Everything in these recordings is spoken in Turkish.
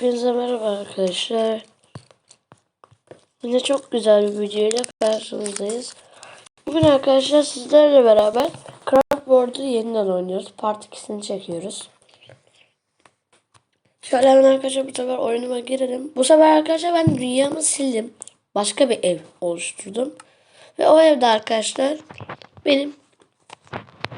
Hepinize merhaba arkadaşlar. Yine çok güzel bir videoyla karşınızdayız. Bugün arkadaşlar sizlerle beraber Craftboard'u yeniden oynuyoruz. Part 2'sini çekiyoruz. Şöyle hemen arkadaşlar bu sefer oyunuma girelim. Bu sefer arkadaşlar ben dünyamı sildim. Başka bir ev oluşturdum. Ve o evde arkadaşlar benim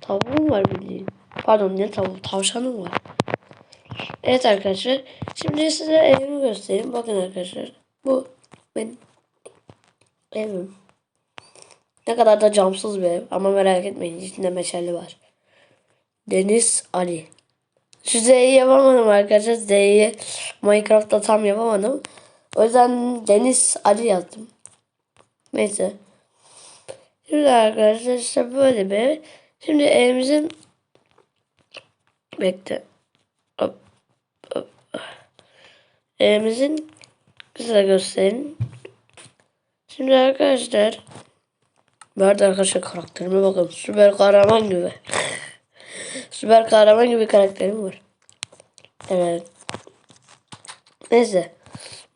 tavuğum var bildiğin. Pardon ne tavuğu? Tavşanım var. Evet arkadaşlar. Şimdi size evimi göstereyim. Bakın arkadaşlar. Bu benim evim. Ne kadar da camsız bir ev. Ama merak etmeyin. içinde meşale var. Deniz Ali. Şu Z'yi yapamadım arkadaşlar. Z'yi Minecraft'ta tam yapamadım. O yüzden Deniz Ali yazdım. Neyse. Şimdi arkadaşlar işte böyle bir. Şimdi evimizin bekle. Hop. Evimizin size göstereyim. Şimdi arkadaşlar Nerede arkadaşlar karakterime bakın. Süper kahraman gibi. Süper kahraman gibi karakterim var. Evet. Neyse.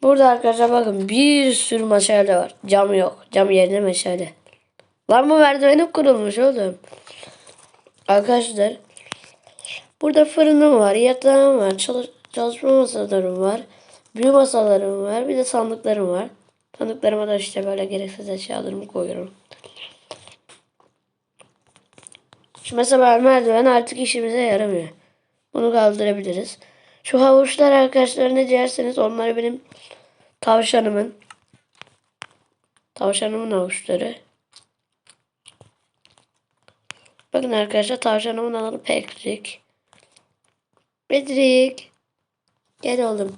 Burada arkadaşlar bakın bir sürü meşale var. Cam yok. Cam yerine meşale. Lan bu merdivenim kurulmuş oğlum. Arkadaşlar. Burada fırınım var. Yatağım var. Çalış çalışma masalarım var. Büyü masalarım var. Bir de sandıklarım var. Sandıklarıma da işte böyle gereksiz eşyalarımı koyuyorum. Şu mesela merdiven artık işimize yaramıyor. Bunu kaldırabiliriz. Şu havuçlar arkadaşlar ne derseniz onları benim tavşanımın tavşanımın havuçları. Bakın arkadaşlar tavşanımın adı Patrick. Patrick. Gel oğlum.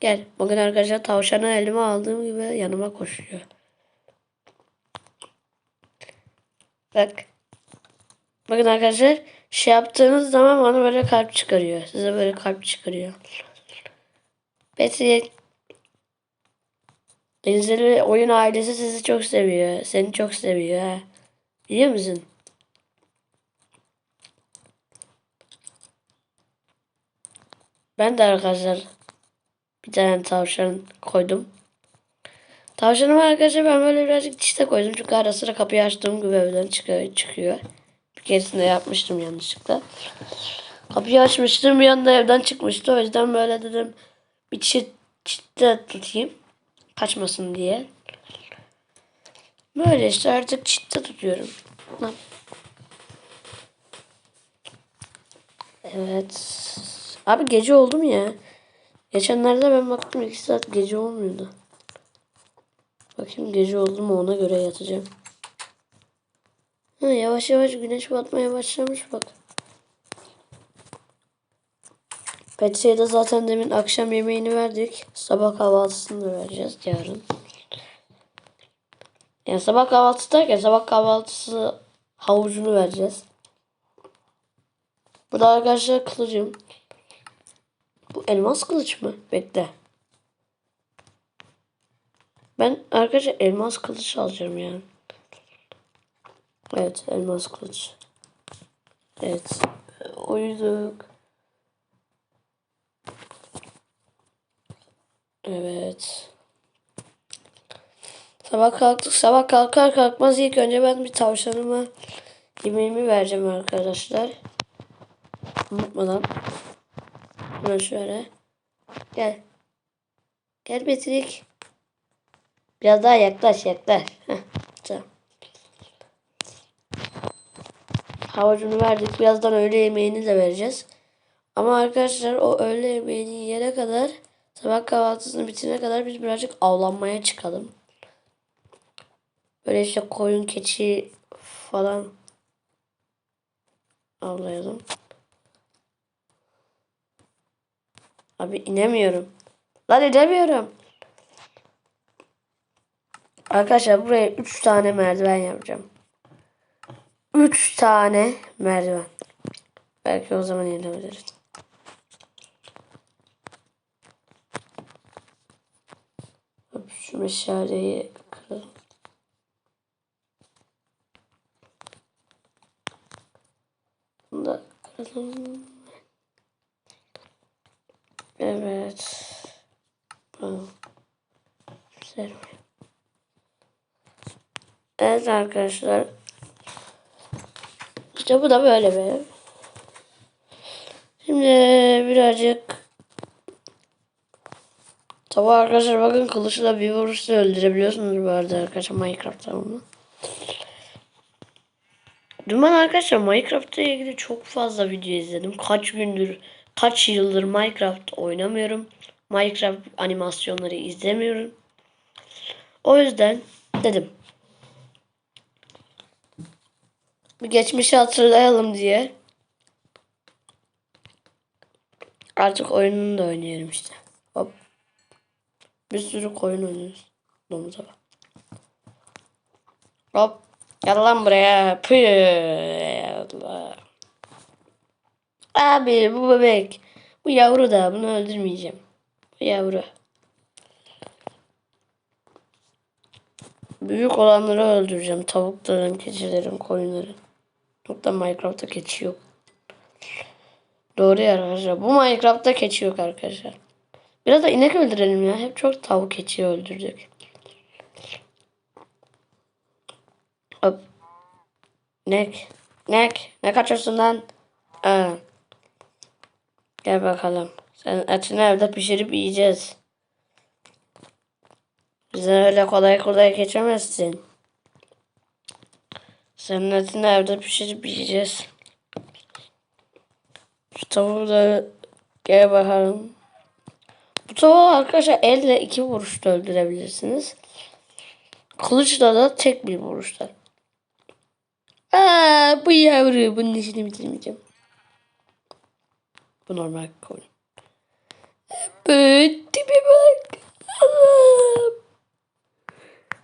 Gel. Bugün arkadaşlar tavşanı elime aldığım gibi yanıma koşuyor. Bak. Bakın arkadaşlar şey yaptığınız zaman bana böyle kalp çıkarıyor. Size böyle kalp çıkarıyor. Betty Denizli oyun ailesi sizi çok seviyor. Seni çok seviyor ha. Biliyor musun? Ben de arkadaşlar bir tane tavşan koydum. Tavşanıma arkadaşlar ben böyle birazcık çiste koydum. Çünkü ara sıra kapıyı açtığım gibi evden çıkıyor. Bir keresinde yapmıştım yanlışlıkla. Kapıyı açmıştım bir anda evden çıkmıştı. O yüzden böyle dedim bir çit, çitte tutayım. Kaçmasın diye. Böyle işte artık çitte tutuyorum. Evet. Abi gece oldu mu ya? Geçenlerde ben baktım 2 saat gece olmuyordu. Bakayım gece oldu mu ona göre yatacağım. Ha, yavaş yavaş güneş batmaya başlamış bak. Petri'ye de zaten demin akşam yemeğini verdik. Sabah kahvaltısını da vereceğiz yarın. Yani sabah kahvaltısı derken sabah kahvaltısı havucunu vereceğiz. Bu da arkadaşlar kılıcım. Bu elmas kılıç mı? Bekle. Ben arkadaşlar elmas kılıç alacağım yani. Evet elmas kılıç. Evet. Uyuduk. Evet. Sabah kalktık. Sabah kalkar kalkmaz ilk önce ben bir tavşanıma yemeğimi vereceğim arkadaşlar. Unutmadan. Hemen şöyle. Gel. Gel Betrik. Biraz daha yaklaş yaklaş. Heh, tamam. Havucunu verdik. Birazdan öğle yemeğini de vereceğiz. Ama arkadaşlar o öğle yemeğini yiyene kadar sabah kahvaltısını bitirene kadar biz birazcık avlanmaya çıkalım. Böyle işte koyun, keçi falan avlayalım. Abi inemiyorum. Lan inemiyorum. Arkadaşlar buraya 3 tane merdiven yapacağım. 3 tane merdiven. Belki o zaman inebiliriz. Şu meşaleyi kıralım. Bunu da kıralım. Evet. göstermiyor. Evet arkadaşlar. İşte bu da böyle ev. Şimdi birazcık Tabi arkadaşlar bakın kılıçla bir vuruşta öldürebiliyorsunuz bu arada arkadaşlar Minecraft'ta bunu. Dün ben arkadaşlar Minecraft'la ilgili çok fazla video izledim. Kaç gündür, kaç yıldır Minecraft oynamıyorum. Minecraft animasyonları izlemiyorum. O yüzden dedim. Bir geçmişi hatırlayalım diye. Artık oyununu da oynuyorum işte. Hop. Bir sürü koyun oynuyoruz. Domuza bak. Hop. Gel lan buraya. Allah. Abi bu bebek. Bu yavru da bunu öldürmeyeceğim. Bu yavru. Büyük olanları öldüreceğim. Tavukların, keçilerin, koyunların. Hatta Minecraft'ta keçi yok. Doğru ya arkadaşlar. Bu Minecraft'ta keçi yok arkadaşlar. Biraz da inek öldürelim ya. Hep çok tavuk keçi öldürdük. Hop. Nek. Nek. Ne kaçıyorsun lan? Aa. Gel bakalım. Sen etini evde pişirip yiyeceğiz. Bize öyle kolay kolay geçemezsin. Senin etini evde pişirip yiyeceğiz. Şu tavuğu da gel bakalım. Bu tavuğu arkadaşlar elle iki vuruşta öldürebilirsiniz. Kılıçla da tek bir vuruşta. Aa, bu yavru. Bunun işini bitirmeyeceğim. Bu normal koyun. Bu tipe bak. Allah'ım.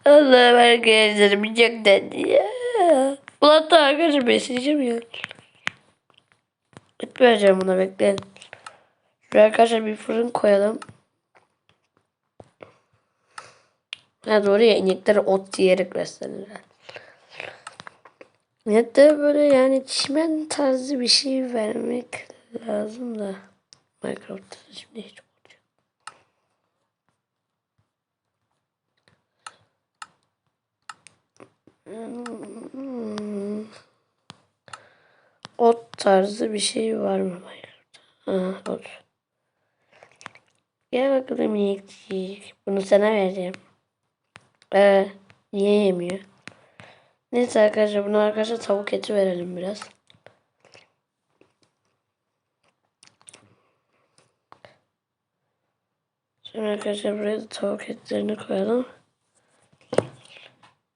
Allah'ım arkadaşlarım çok tatlı ya. Ulan da arkadaşlar besleyeceğim ya. Et vereceğim buna bekleyin. Şuraya arkadaşlar bir fırın koyalım. Ha doğru ya inekler ot yiyerek beslenirler. Ya da böyle yani çimen tarzı bir şey vermek lazım da. Minecraft'ta şimdi hiç olacak. Ot tarzı bir şey var mı Minecraft'ta? Ha, ot. Gel bakalım inekçik. Bunu sana vereceğim. Ee, niye yemiyor? Neyse arkadaşlar bunu arkadaşlar tavuk eti verelim biraz. Şimdi arkadaşlar buraya da tavuk etlerini koyalım.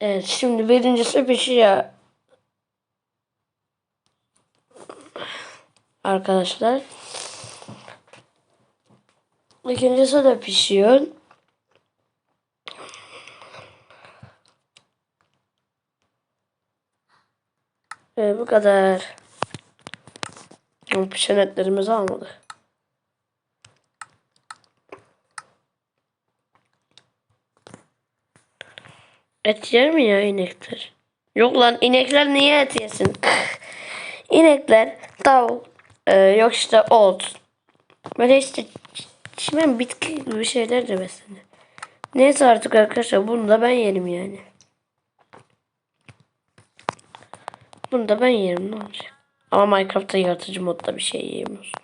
Evet şimdi birincisi pişiyor. Arkadaşlar. İkincisi de pişiyor. Evet bu kadar. Bu pişen etlerimizi almadık. Et yer mi ya inekler? Yok lan inekler niye et yesin? inekler tavuk e, yok işte ot. Böyle işte çimen bitki gibi şeyler de beslenir. Neyse artık arkadaşlar bunu da ben yerim yani. Bunu da ben yerim ne olacak? Ama Minecraft'ta yaratıcı modda bir şey yiyemiyorsun.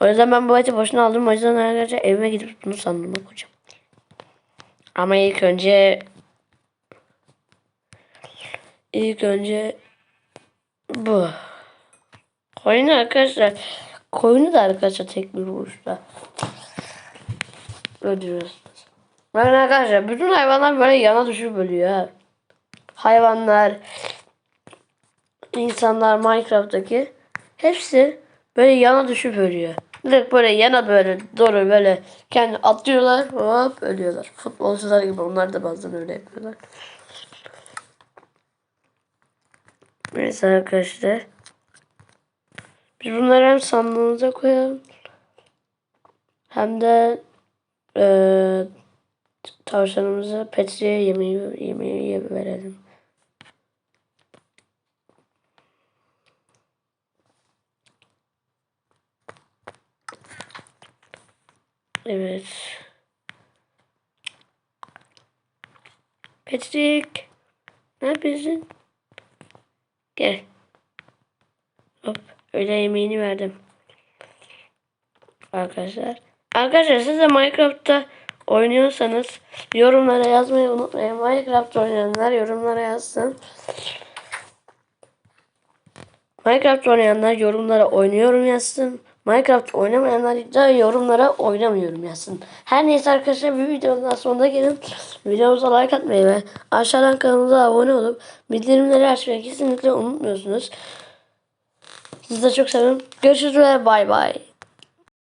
O yüzden ben bu eti boşuna aldım. O yüzden arkadaşlar evime gidip bunu sandığıma koyacağım. Ama ilk önce ilk önce bu. Koyunu arkadaşlar koyunu da arkadaşlar tek bir vuruşta öldürüyorsunuz. Bakın arkadaşlar bütün hayvanlar böyle yana düşüp ölüyor ha. Hayvanlar, insanlar Minecraft'taki hepsi böyle yana düşüp ölüyor. Direkt böyle yana böyle doğru böyle kendi atlıyorlar hop ölüyorlar. Futbolcular gibi onlar da bazen öyle yapıyorlar. Neyse arkadaşlar. Biz bunları hem sandığımıza koyalım. Hem de e, tavşanımıza Petri'ye yemeği, yemeği verelim. Evet. Patrick. Ne yapıyorsun? Gel. Hop. Öyle yemeğini verdim. Arkadaşlar. Arkadaşlar siz de Minecraft'ta oynuyorsanız yorumlara yazmayı unutmayın. Minecraft oynayanlar yorumlara yazsın. Minecraft oynayanlar yorumlara oynuyorum yazsın. Minecraft oynamayanlar da yorumlara oynamıyorum yazsın. Her neyse arkadaşlar bir videonun daha sonuna gelin. Videomuza like atmayı ve aşağıdan kanalımıza abone olup bildirimleri açmayı kesinlikle unutmuyorsunuz. Sizi de çok seviyorum. Görüşürüz ve bay bay.